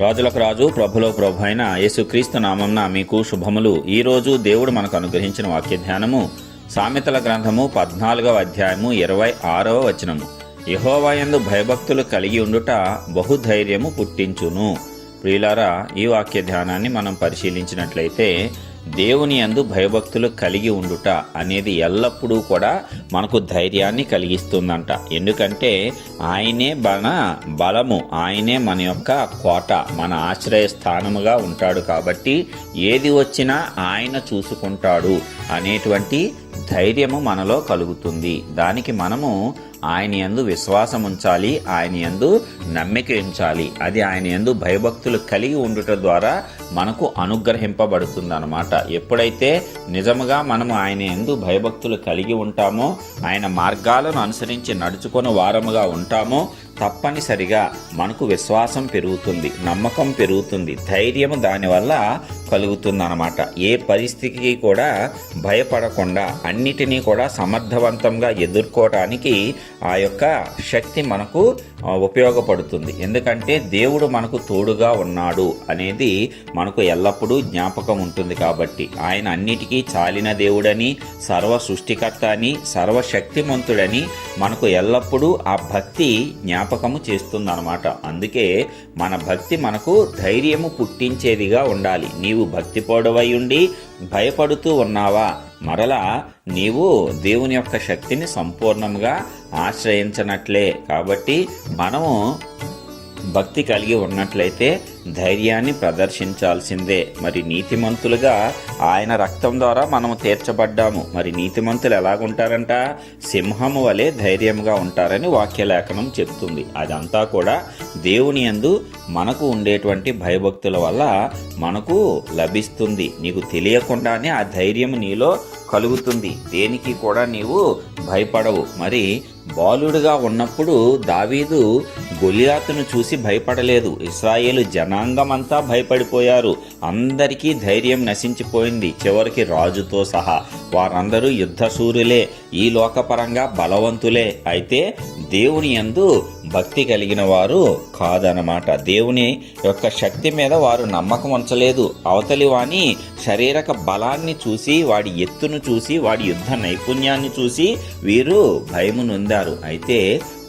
రాజులకు రాజు ప్రభులో ప్రభు అయిన యేసుక్రీస్తు నామంన మీకు శుభములు. ఈ రోజు దేవుడు మనకు అనుగ్రహించిన వాక్య ధ్యానము సామెతల గ్రంథము పద్నాలుగవ అధ్యాయము ఇరవై ఆరవ వచనము. యహోవాయందు భయభక్తులు కలిగి ఉండుట బహుధైర్యము పుట్టించును. ప్రియులారా ఈ వాక్య ధ్యానాన్ని మనం పరిశీలించినట్లయితే దేవుని యందు భయభక్తులు కలిగి ఉండుట అనేది ఎల్లప్పుడూ కూడా మనకు ధైర్యాన్ని కలిగిస్తుందంట. ఎందుకంటే ఆయనే మన బలము ఆయనే మన యొక్క కోట మన ఆశ్రయ స్థానముగా ఉంటాడు కాబట్టి ఏది వచ్చినా ఆయన చూసుకుంటాడు అనేటువంటి ధైర్యము మనలో కలుగుతుంది. దానికి మనము ఆయన యందు విశ్వాసం ఉంచాలి ఆయన యందు నమ్మిక ఉంచాలి. అది ఆయన యందు భయభక్తులు కలిగి ఉండుట ద్వారా మనకు అనుగ్రహింపబడుతుంది అనమాట ఎప్పుడైతే నిజముగా మనము ఆయన ఎందు భయభక్తులు కలిగి ఉంటామో ఆయన మార్గాలను అనుసరించి నడుచుకుని వారముగా ఉంటామో తప్పనిసరిగా మనకు విశ్వాసం పెరుగుతుంది నమ్మకం పెరుగుతుంది ధైర్యం దానివల్ల కలుగుతుంది అనమాట ఏ పరిస్థితికి కూడా భయపడకుండా అన్నిటినీ కూడా సమర్థవంతంగా ఎదుర్కోవటానికి ఆ యొక్క శక్తి మనకు ఉపయోగపడుతుంది. ఎందుకంటే దేవుడు మనకు తోడుగా ఉన్నాడు అనేది మనకు ఎల్లప్పుడూ జ్ఞాపకం ఉంటుంది కాబట్టి. ఆయన అన్నిటికీ చాలిన దేవుడని సర్వ సృష్టికర్త అని సర్వశక్తిమంతుడని మనకు ఎల్లప్పుడూ ఆ భక్తి జ్ఞాపకము చేస్తుందన్నమాట. అందుకే మన భక్తి మనకు ధైర్యము పుట్టించేదిగా ఉండాలి. నీవు భక్తి పొడవై ఉండి భయపడుతూ ఉన్నావా? మరలా నీవు దేవుని యొక్క శక్తిని సంపూర్ణంగా ఆశ్రయించనట్లే. కాబట్టి మనము భక్తి కలిగి ఉన్నట్లయితే ధైర్యాన్ని ప్రదర్శించాల్సిందే. మరి నీతిమంతులుగా ఆయన రక్తం ద్వారా మనము తీర్చబడ్డాము. మరి నీతిమంతులు ఎలాగుంటారంట? సింహము వలె ధైర్యంగా ఉంటారని వాక్యలేఖనం చెప్తుంది. అదంతా కూడా దేవుని యందు మనకు ఉండేటువంటి భయభక్తుల వల్ల మనకు లభిస్తుంది. నీకు తెలియకుండానే ఆ ధైర్యం నీలో కలుగుతుంది. దేనికి కూడా నీవు భయపడవు. మరి బాలుడుగా ఉన్నప్పుడు దావీదు గొలియాతును చూసి భయపడలేదు. ఇస్రాయేలు జనాంగమంతా భయపడిపోయారు. అందరికీ ధైర్యం నశించిపోయింది. చివరికి రాజుతో సహా వారందరూ యుద్ధశూరులే. ఈ లోకపరంగా బలవంతులే. అయితే దేవుని యందు భక్తి కలిగిన వారు కాదనమాట దేవుని యొక్క శక్తి మీద వారు నమ్మకం ఉంచలేదు. అవతలి వాని శరీరక బలాన్ని చూసి వాడి ఎత్తును చూసి వాడి యుద్ధ నైపుణ్యాన్ని చూసి వీరు భయము నొందారు. అయితే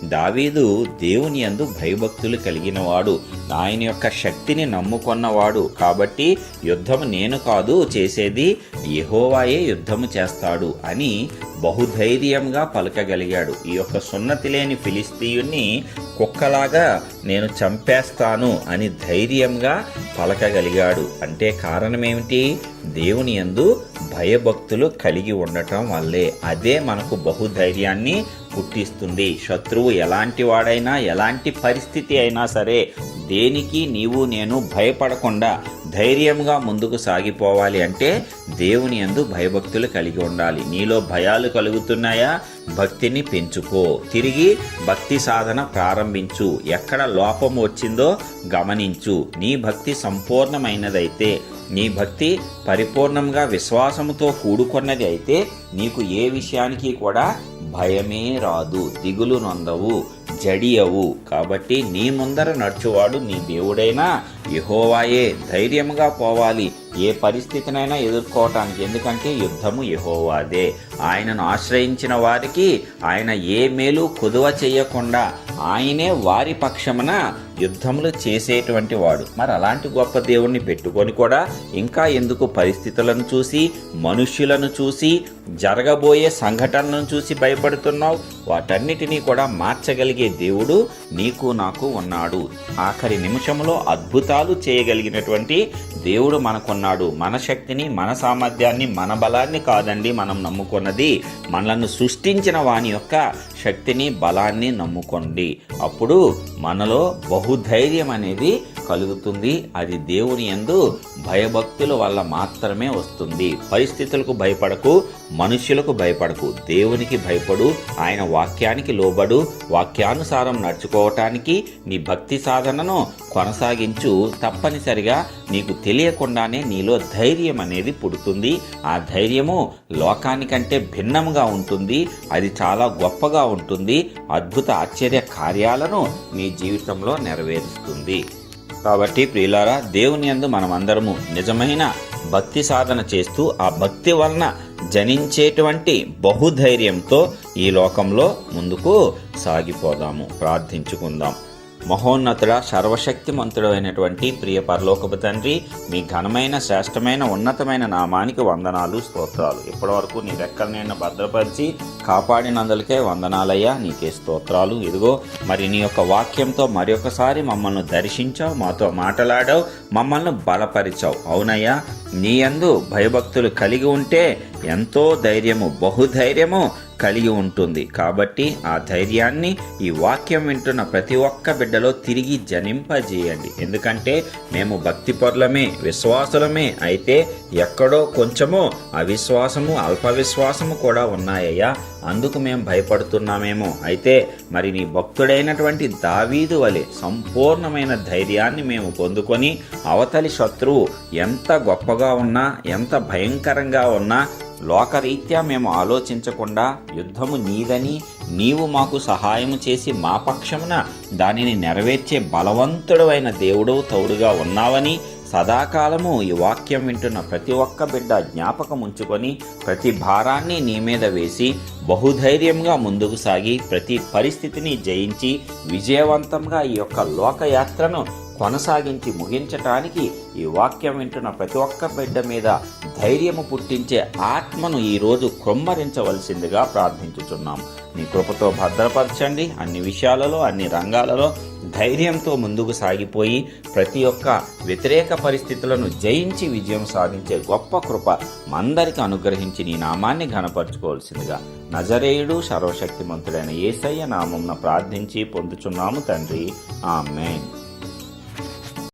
దావీదు దేవుని యందు భయభక్తులు కలిగినవాడు. ఆయన యొక్క శక్తిని నమ్ముకున్నవాడు. కాబట్టి యుద్ధము నేను కాదు చేసేది యహోవాయే యుద్ధము చేస్తాడు అని బహుధైర్యంగా పలకగలిగాడు. ఈ యొక్క సున్నతి లేని ఫిలిస్తీయుణ్ణి కుక్కలాగా నేను చంపేస్తాను అని ధైర్యంగా పలకగలిగాడు. అంటే కారణమేమిటి? దేవుని యందు భయభక్తులు కలిగి ఉండటం వల్లే. అదే మనకు బహుధైర్యాన్ని పుట్టిస్తుంది. శత్రువు ఎలాంటి వాడైనా ఎలాంటి పరిస్థితి అయినా సరే దేనికి నీవు నేను భయపడకుండా ధైర్యంగా ముందుకు సాగిపోవాలి అంటే దేవుని యందు భయభక్తులు కలిగి ఉండాలి. నీలో భయాలు కలుగుతున్నాయా? భక్తిని పెంచుకో. తిరిగి భక్తి సాధన ప్రారంభించు. ఎక్కడ లోపం వచ్చిందో గమనించు. నీ భక్తి సంపూర్ణమైనదైతే నీ భక్తి పరిపూర్ణంగా విశ్వాసముతో కూడుకున్నది అయితే నీకు ఏ విషయానికి కూడా భయమే రాదు దిగులు నొందవు. జడియవు. కాబట్టి నీ ముందర నడుచువాడు నీ దేవుడైనా యహోవాయే. ధైర్యంగా పోవాలి. ఏ పరిస్థితినైనా ఎదుర్కోవటానికి. ఎందుకంటే యుద్ధము యహోవాదే. ఆయనను ఆశ్రయించిన వారికి ఆయన ఏ మేలు కుదువ చేయకుండా ఆయనే వారి పక్షమున యుద్ధములు చేసేటువంటి వాడు. మరి అలాంటి గొప్ప దేవుణ్ణి పెట్టుకొని కూడా ఇంకా ఎందుకు పరిస్థితులను చూసి మనుష్యులను చూసి జరగబోయే సంఘటనలను చూసి భయపడుతున్నావు? వాటన్నిటినీ కూడా మార్చగలిగే దేవుడు నీకు నాకు ఉన్నాడు. ఆఖరి నిమిషంలో అద్భుతాలు చేయగలిగినటువంటి దేవుడు మనకున్నాడు. మన శక్తిని మన సామర్థ్యాన్ని మన బలాన్ని కాదండి మనం నమ్ముకున్నది. మనలను సృష్టించిన వాని యొక్క శక్తిని బలాన్ని నమ్ముకోండి. అప్పుడు మనలో బహుధైర్యం అనేది కలుగుతుంది. అది దేవుని యందు భయభక్తుల వల్ల మాత్రమే వస్తుంది. పరిస్థితులకు భయపడకు మనుష్యులకు భయపడకు. దేవునికి భయపడు ఆయన వాక్యానికి లోబడు. వాక్యానుసారం నడుచుకోవటానికి నీ భక్తి సాధనను కొనసాగించు. తప్పనిసరిగా నీకు తెలియకుండానే నీలో ధైర్యం అనేది పుడుతుంది. ఆ ధైర్యము లోకానికంటే భిన్నంగా ఉంటుంది. అది చాలా గొప్పగా ఉంటుంది. అద్భుత ఆశ్చర్య కార్యాలను నీ జీవితంలో నెరవేరుస్తుంది. కాబట్టి ప్రియులారా దేవుని యందు మనమందరము నిజమైన భక్తి సాధన చేస్తూ ఆ భక్తి వలన జనించేటువంటి బహుధైర్యంతో ఈ లోకంలో ముందుకు సాగిపోదాము. ప్రార్థించుకుందాం. మహోన్నతుడ సర్వశక్తిమంతుడు అయినటువంటి ప్రియ పరలోకపు తండ్రి మీ ఘనమైన శ్రేష్టమైన ఉన్నతమైన నామానికి వందనాలు స్తోత్రాలు. ఇప్పటివరకు నీ రెక్కల నేను భద్రపరిచి కాపాడినందులకే వందనాలయ్యా నీకే స్తోత్రాలు. ఇదిగో మరి నీ యొక్క వాక్యంతో మరి ఒకసారి మమ్మల్ని దర్శించావు మాతో మాట్లాడావు మమ్మల్ని బలపరిచావు. అవునయ్యా నీ యందు భయభక్తులు కలిగి ఉంటే ఎంతో ధైర్యము బహుధైర్యము కలిగి ఉంటుంది. కాబట్టి ఆ ధైర్యాన్ని ఈ వాక్యం వింటున్న ప్రతి ఒక్క బిడ్డలో తిరిగి జనింపజేయండి. ఎందుకంటే మేము భక్తి పరులమే విశ్వాసులమే. అయితే ఎక్కడో కొంచెమో అవిశ్వాసము అల్ప విశ్వాసము కూడా ఉన్నాయ్యా. అందుకు మేము భయపడుతున్నామేమో. అయితే మరి నీ భక్తుడైనటువంటి దావీదు వలె సంపూర్ణమైన ధైర్యాన్ని మేము పొందుకొని అవతలి శత్రువు ఎంత గొప్పగా ఉన్నా ఎంత భయంకరంగా ఉన్నా లోకరీత్యా మేము ఆలోచించకుండా యుద్ధము నీదని నీవు మాకు సహాయము చేసి మా పక్షమున దానిని నెరవేర్చే బలవంతుడైన దేవుడు తౌడుగా ఉన్నావని సదాకాలము ఈ వాక్యం వింటున్న ప్రతి ఒక్క బిడ్డ జ్ఞాపకం ఉంచుకొని ప్రతి భారాన్ని నీ మీద వేసి బహుధైర్యంగా ముందుకు సాగి ప్రతి పరిస్థితిని జయించి విజయవంతంగా ఈ యొక్క లోకయాత్రను కొనసాగించి ముగించటానికి ఈ వాక్యం వింటున్న ప్రతి ఒక్క బిడ్డ మీద ధైర్యము పుట్టించే ఆత్మను ఈరోజు క్రొమ్మరించవలసిందిగా ప్రార్థించుచున్నాం. నీ కృపతో భద్రపరచండి. అన్ని విషయాలలో అన్ని రంగాలలో ధైర్యంతో ముందుకు సాగిపోయి ప్రతి ఒక్క వ్యతిరేక పరిస్థితులను జయించి విజయం సాధించే గొప్ప కృప మందరికి అనుగ్రహించి నీ నామాన్ని ఘనపరచుకోవాల్సిందిగా నజరేయుడు సర్వశక్తిమంతుడైన ఏసయ్య నామంన ప్రార్థించి పొందుచున్నాము తండ్రి. ఆమెన్.